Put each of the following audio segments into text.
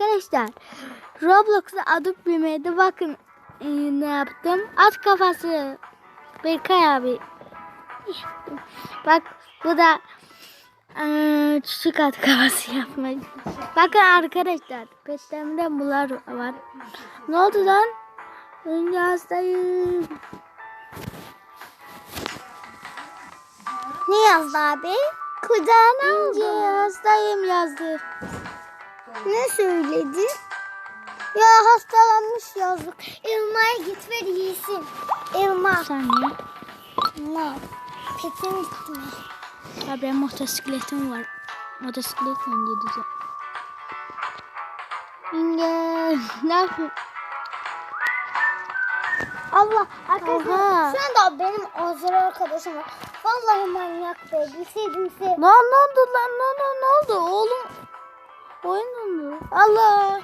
Arkadaşlar Roblox'a adım bilmedi. Bakın e, ne yaptım. At kafası. Berkay abi. Bak bu da e, çiçek at kafası yapmak. Bakın arkadaşlar. Petlerimde bunlar var. Ne oldu lan? Ben hastayım. Ne yazdı abi? Kucağına İnce aldı. hastayım yazdı. Ne söyledi? Ya hastalanmış yazdık. Elma'ya git ver iyisin. Elma. Saniye. Ne? Petin gitti mi? Ya benim motosikletim var. Motosikletle gideceğim. İnge ne yapıyorsun? Allah arkadaşlar Oha. şu anda benim Azra arkadaşım var. Vallahi manyak be. Bilseydim size. Lan ne oldu lan ne oldu ne oldu oğlum? Oyun dondu. Allah.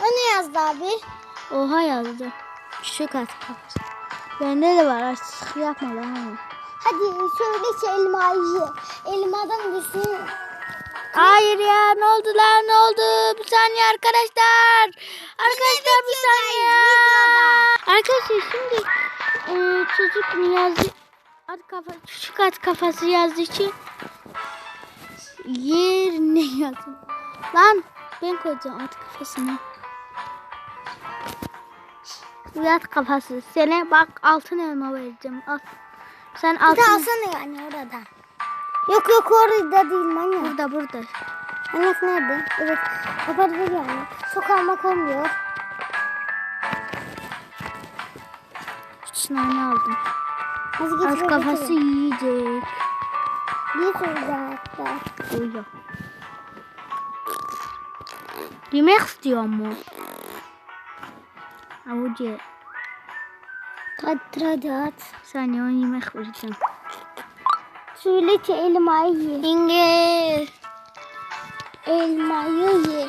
O ne yazdı abi? Oha yazdı. Şu kat kafası. Bende de var artık yapma lan. ama. Hadi söyle ki elmayı. Elmadan desin. Hayır ya ne oldu lan ne oldu? Bir saniye arkadaşlar. Arkadaşlar bir saniye. Arkadaşlar şimdi e, çocuk Niyazi at kafa, küçük at kafası yazdığı için yerine yazın. Lan ben koyacağım at kafasını. Bu at kafası. Sana bak altın elma vereceğim. Al. Sen Bir de altın... alsana yani orada. Yok yok orada değil manyak. Burada burada. Manyak nerede? Evet. Kapatılır yani. Çok almak olmuyor. Tane aldım. At getiriyor? kafası yiyecek. Bir soracağım hatta. Uyuyor. Yemek istiyor mu? Avucu. Hadi hadi at. Saniye ona yemek vereceğim. Söyle ki elmayı ye. İnge. Elmayı ye.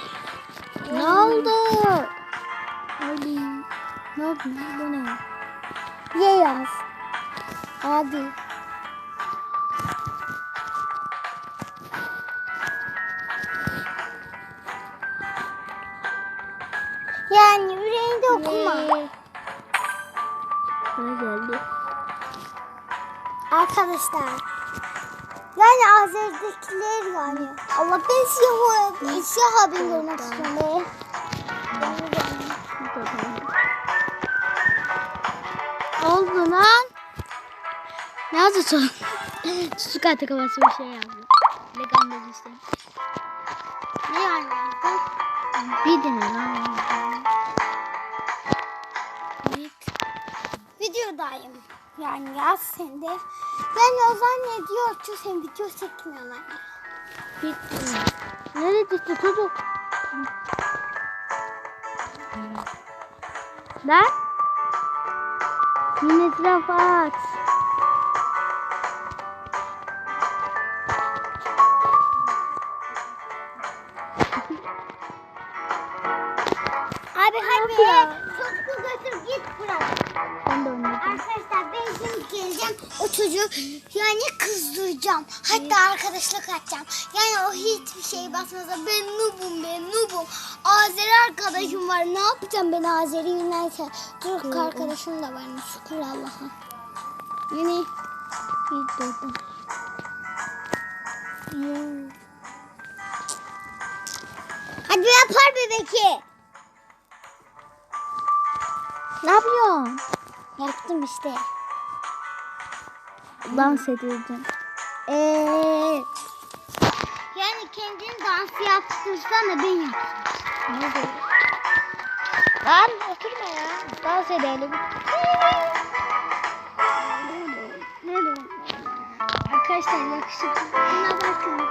Ne oldu? Ali. Ne oldu? Bu ne? Ye yaz. Abi. Ye. Ne geldi? Arkadaşlar. Yani Azer'dekiler yani. Allah ben siyah, siyah abim görmek istiyorum oldu lan? Ne yazdı son? Çocuk atı kafası bir şey yazdı. Legal işte. Ne yani? Bir tane lan. Videodayım. Yani yaz sen de. Ben o zannediyor ki sen video çekmiyorlar. Bitti. Nerede gitti çocuk? Lan? Yine etrafa at. Geleceğim. O çocuğu yani kızdıracağım. Hatta arkadaşlık atacağım. Yani o hiçbir şey basmasa ben noobum ben noobum. Azeri arkadaşım var. Ne yapacağım ben Azeri yönelte? Türk arkadaşım da varmış. Şükür Allah'a. Bir durdum. hadi yapar bebeki. Ne yapıyorsun? Yaptım işte. Dans edeceğim. Ee, yani kendini dans yaptırsana ben oluyor? Lan oturma ya. Dans edelim. Arkadaşlar yakışıklı. Buna bakın.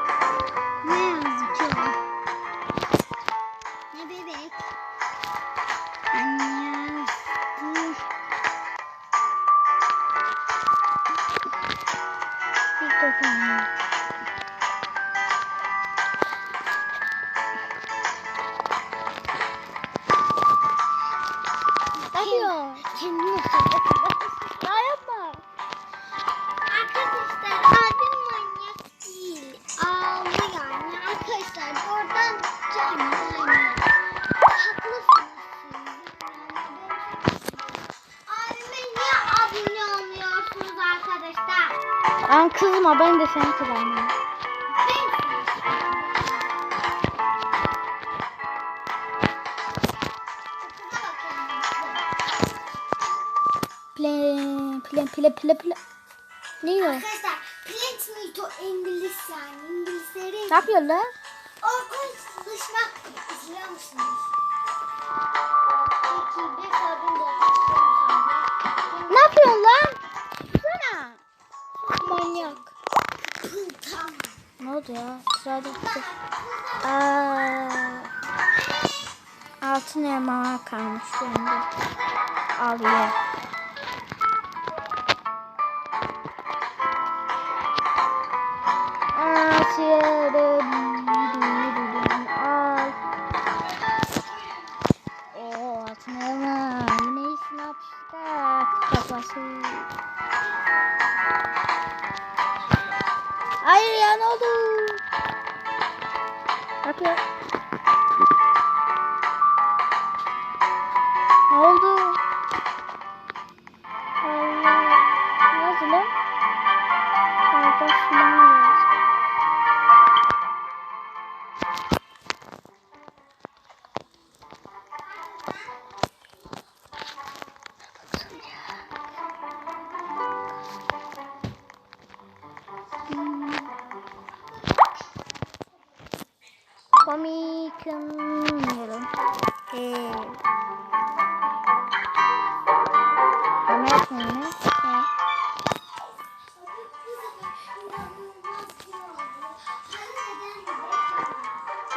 Ne yazıyor? kendini Daha yapma. Arkadaşlar abim manyak değil. Ağlı yani. Arkadaşlar oradan can yani. Haklısınız Abime niye abim olmuyorsunuz arkadaşlar? An kızma ben de seni kızarmıyorum. Plan, plan, plan. Ne yiyor? Arkadaşlar Plant Mito İngiliz yani İngilizlerin Ne yapıyor lan? Arkadaşlar izliyor musunuz? Peki bir sorun da Ne yapıyorsun lan? Sana. Manyak. Tamam. Ne oldu ya? Sırada gitti. Aa, altın elma kalmış bende. Al ye. Kafası. Hayır ya ne oldu? Bak ya.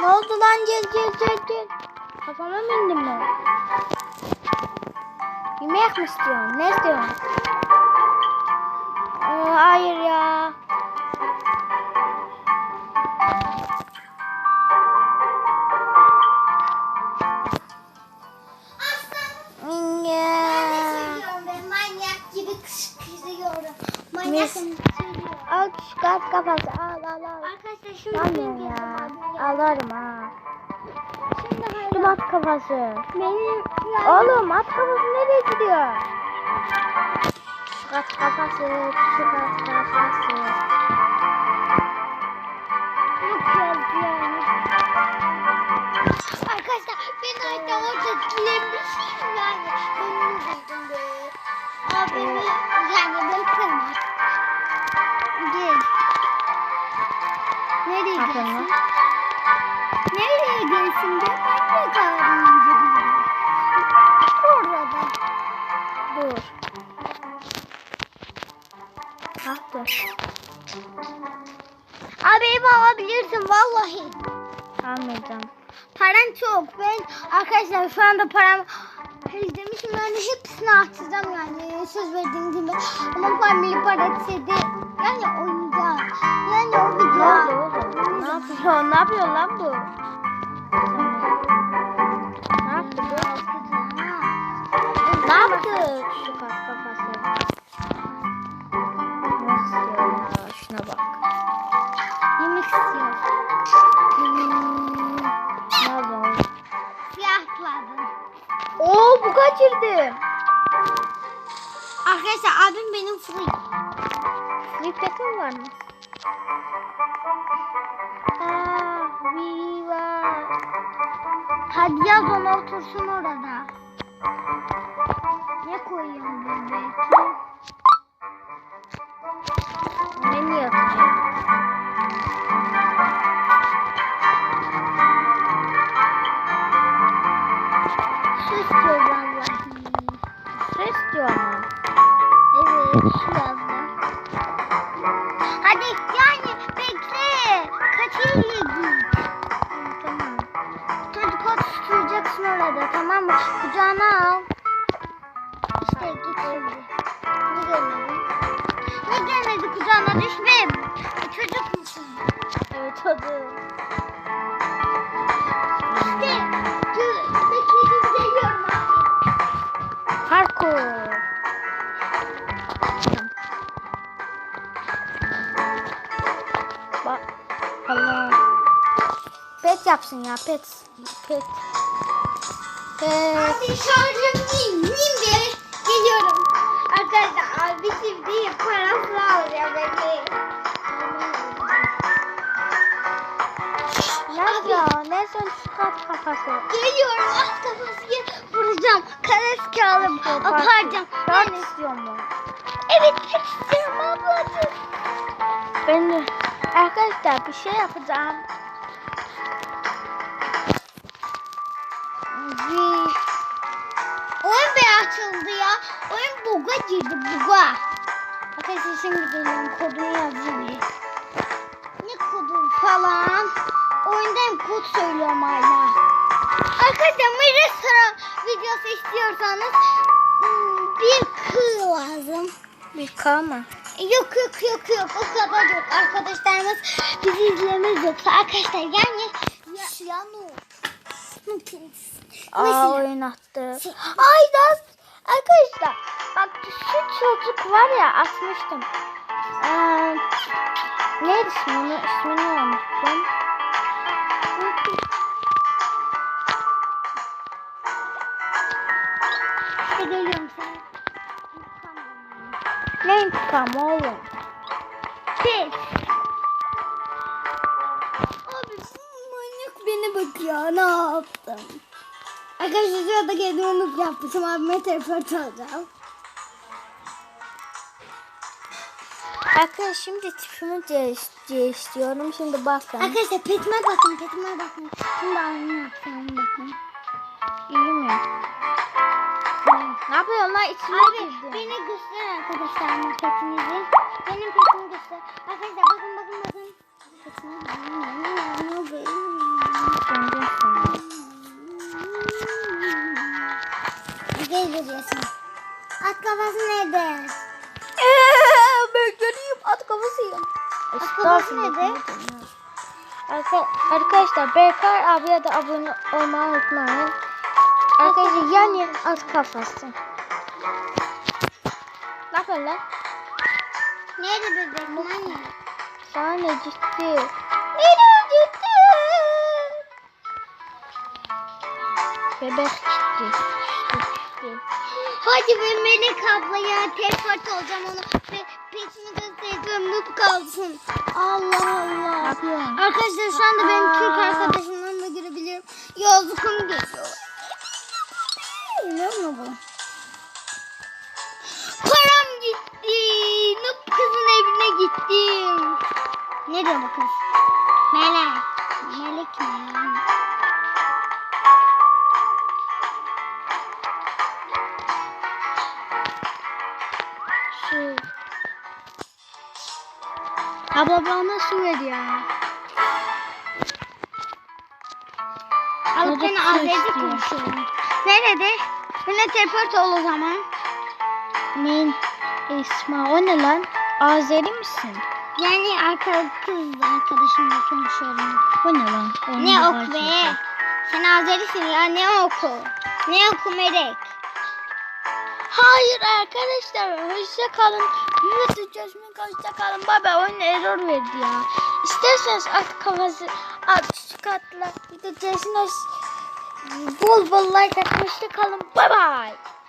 Ne oldu lan gel gel gel gel. Kafama mı indin mi? Yemek mi istiyorsun? Ne istiyorsun? Ee, hayır ya. Aslan ben manyak gibi kışkırıyorum. Manyak Mis. Al şu kat kafası al al al. Arkadaşlar şimdi Almıyorum benim ya. Alırım ha. Şimdi Dur at kafası. benim Oğlum at kafası nereye gidiyor? Şu kat kafası, şu kat kafası. Arkadaşlar ben hatta orada dilemişim yani. Ben Lan. Nereye gelsin de ben de bilirim. Orada. Dur. Ah dur. Abi alabilirsin vallahi. Almayacağım. Param çok. Ben arkadaşlar şu anda param demişim yani hepsini harcayacağım yani söz verdiğim gibi. Ama family paratisi de yani oynayacağım. Yani o Ne yapıyor? Ne yapıyor lan bu? Ne yaptı bu? Ne yaptı? Şu kat Oo bu kaçırdı. Arkadaşlar abim benim free. Flip takım var mı? Aa, we var. Hadi yaz onu otursun orada. Ne koyuyorum ben belki? Çocuk oturacaksın orada tamam mı? Kucağına al. İşte git şimdi. Ne gelmedi? Ne gelmedi kucağına düşme. Çocuk musun? Evet hadi. İşte. gö- Beklediğim geliyorum abi. Parkur. Pet yapsın ya pet. Pet. Pet. Abi şarjım değil. Değil? Geliyorum. Arkadaşlar abi şimdi parasını alacağım beni. Nerede? Ne son çıkart kafası? Geliyorum at kafası vuracağım. Kares kağıdım aparacağım. Ben evet. istiyorum bunu. Evet istiyorum ablacığım. Ben de arkadaşlar bir şey yapacağım. Buga girdi buga. Arkadaşlar şimdi geliyorum kodunu yazayım. Ne kodu falan. Oyundayım kod söylüyorum hala. Arkadaşlar restoran videosu istiyorsanız hmm, bir kı lazım. Bir kalma. Yok yok yok yok o kadar yok arkadaşlarımız bizi izlemez yoksa arkadaşlar yani ya, ya no. Aa oyun attı. Aydan arkadaşlar bak şu çocuk var ya atmıştım. Ee, neydi ismi? Onu, ismini unuttum. İşte geliyorum sana. Ne intikamı oğlum? Pes. Abi manyak beni bakıyor. Ne yaptım? Arkadaşlar şurada kendime unut yapmışım. Abime telefon alacağım. Arkadaşlar şimdi tipimi değiş- değiştiriyorum. Şimdi bakın. Arkadaşlar petime bakın. Petime bakın. Şimdi abime yapacağım bakın. İyi mi? Ne yapıyorsun lan? İçine Abi girdi. beni göster arkadaşlar petinizi. Benim petimi göster. Arkadaşlar bakın bakın bakın. Bakın. Sana. Gel görüyorsun. At kafası nerede? Nerede? Arka, arkadaşlar Berkay abiye de abone olmayı unutmayın. Arkadaşlar yani at kafası. Yapıyorsun lan? Nerede bebek? Manyak. Sana ciddi? Nereye gitti? Bebek gitti. Gitti. Hadi be Melek abla ya. Telefon olacağım onu. Göstereceğim. Noob kalsın. Allah Allah. yapıyorsun? Arkadaşlar şu anda benim Türk arkadaşımdan da görebilirim. Yolcukum geliyor. Ne mi bu? Param gitti. Noob kızın evine gittim. Ne diyor bu kız? Melek. Melek mi? Abla bana su ver ya. Alıp beni istiyor. konuşuyorum. Nerede? Bana teleport ol o zaman. Neyin ismi? O ne lan? Azeri misin? Yani arka kız arkadaşımla konuşuyorum. O ne lan? Onun Ne ok Azeri. be? Sen Azerisin ya ne oku? Ne oku Melek? Hayır arkadaşlar hoşça kalın. Yürütü çözümün hoşça kalın. Baba oyun error verdi ya. İsterseniz at kafası at şu katla. Bir de Jason bol bol like atmışta kalın. Bye bye.